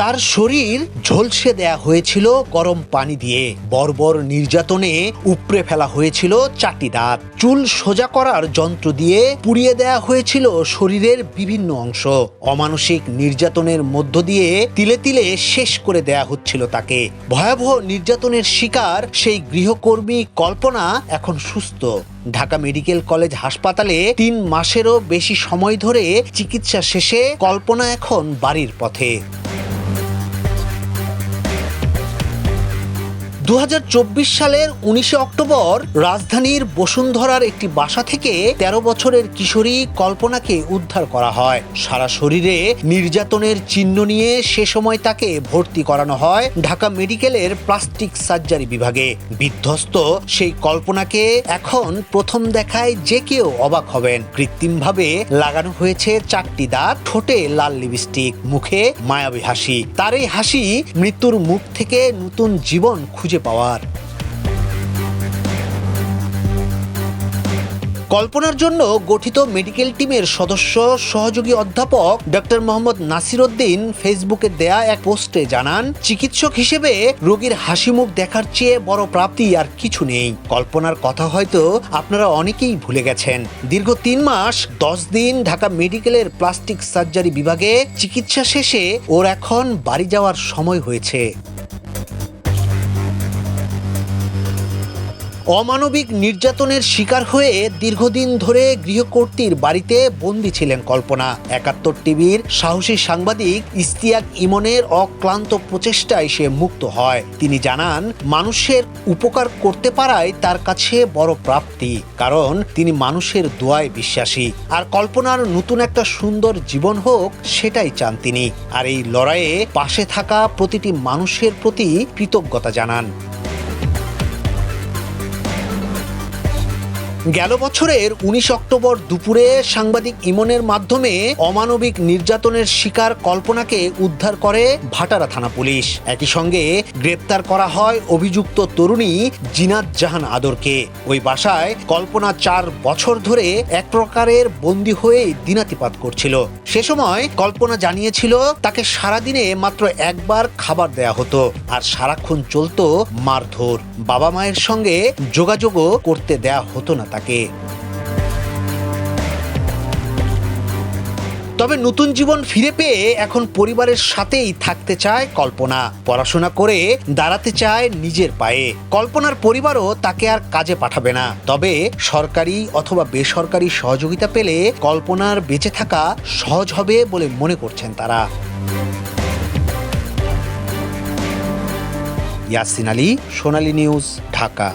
তার শরীর ঝলসে দেয়া হয়েছিল গরম পানি দিয়ে। বর্বর নির্যাতনে উপড়ে ফেলা হয়েছিল চারটি দাঁত। চুল সোজা করার যন্ত্র দিয়ে পুড়িয়ে দেয়া হয়েছিল শরীরের বিভিন্ন অংশ। অমানসিক নির্যাতনের মধ্য দিয়ে তিলে তিলে শেষ করে দেয়া হচ্ছিল তাকে। ভয়াবহ নির্যাতনের শিকার সেই গৃহকর্মী কল্পনা এখন সুস্থ। ঢাকা মেডিকেল কলেজ হাসপাতালে তিন মাসেরও বেশি সময় ধরে চিকিৎসা শেষে কল্পনা এখন বাড়ির পথে। দু হাজার চব্বিশ সালের উনিশে অক্টোবর রাজধানীর বসুন্ধরার একটি বাসা থেকে ১৩ বছরের কিশোরী কল্পনাকে উদ্ধার করা হয়। সারা শরীরে নির্যাতনের চিহ্ন নিয়ে সে সময় তাকে ভর্তি করানো হয় ঢাকা মেডিকেলের প্লাস্টিক সার্জারি বিভাগে। বিধ্বস্ত সেই কল্পনাকে এখন প্রথম দেখায় যে কেউ অবাক হবেন। কৃত্রিমভাবে লাগানো হয়েছে চারটি দাঁত, ঠোঁটে লাল লিপস্টিক, মুখে মায়াবী হাসি। তার এই হাসি মৃত্যুর মুখ থেকে নতুন জীবন খুঁজে পাওয়ার। কল্পনার জন্য গঠিত মেডিকেল টিমের সদস্য, সহযোগী অধ্যাপক ডক্টর মোহাম্মদ নাসির উদ্দিন ফেসবুকে দেয়া এক পোস্টে জানান, চিকিৎসক হিসেবে রোগীর হাসি মুখ দেখার চেয়ে বড় প্রাপ্তি আর কিছু নেই। কল্পনার কথা হয়তো আপনারা অনেকেই ভুলে গেছেন। দীর্ঘ তিন মাস, দশ দিন ঢাকা মেডিকেলের প্লাস্টিক সার্জারি বিভাগে চিকিৎসা শেষে ওর এখন বাড়ি যাওয়ার সময় হয়েছে। অমানবিক নির্যাতনের শিকার হয়ে দীর্ঘদিন ধরে গৃহকর্ত্রীর বাড়িতে বন্দী ছিলেন কল্পনা। একাত্তর টিভির সাহসী সাংবাদিক ইস্তিয়াক ইমনের অক্লান্ত প্রচেষ্টায় সে মুক্ত হয়। তিনি জানান, মানুষের উপকার করতে পারায় তার কাছে বড় প্রাপ্তি, কারণ তিনি মানুষের দোয়ায় বিশ্বাসী। আর কল্পনার নতুন একটা সুন্দর জীবন হোক, সেটাই চান তিনি। আর এই লড়াইয়ে পাশে থাকা প্রতিটি মানুষের প্রতি কৃতজ্ঞতা জানান। গেল বছরের উনিশ অক্টোবর দুপুরে সাংবাদিক ইমনের মাধ্যমে অমানবিক নির্যাতনের শিকার কল্পনাকে উদ্ধার করে ভাটারা থানা পুলিশ। একই সঙ্গে গ্রেপ্তার করা হয় অভিযুক্ত তরুণী জিনাত জাহান আদরকে। ওই বাসায় কল্পনা চার বছর ধরে এক প্রকারের বন্দী হয়ে দিনাতিপাত করছিল। সে সময় কল্পনা জানিয়েছিল, তাকে সারাদিনে মাত্র একবার খাবার দেয়া হতো আর সারাক্ষণ চলতো মারধর। বাবা মায়ের সঙ্গে যোগাযোগও করতে দেয়া হতো না তাকে। তবে নতুন জীবন ফিরে পেয়ে এখন পরিবারের সাথেই থাকতে চায় কল্পনা। পড়াশোনা করে দাঁড়াতে চায় নিজের পায়ে। কল্পনার পরিবারও তাকে আর কাজে পাঠাবে না। তবে সরকারি অথবা বেসরকারি সহযোগিতা পেলে কল্পনার বেঁচে থাকা সহজ হবে বলে মনে করছেন তারা। ইয়াসিন আলী, সোনালী নিউজ, ঢাকা।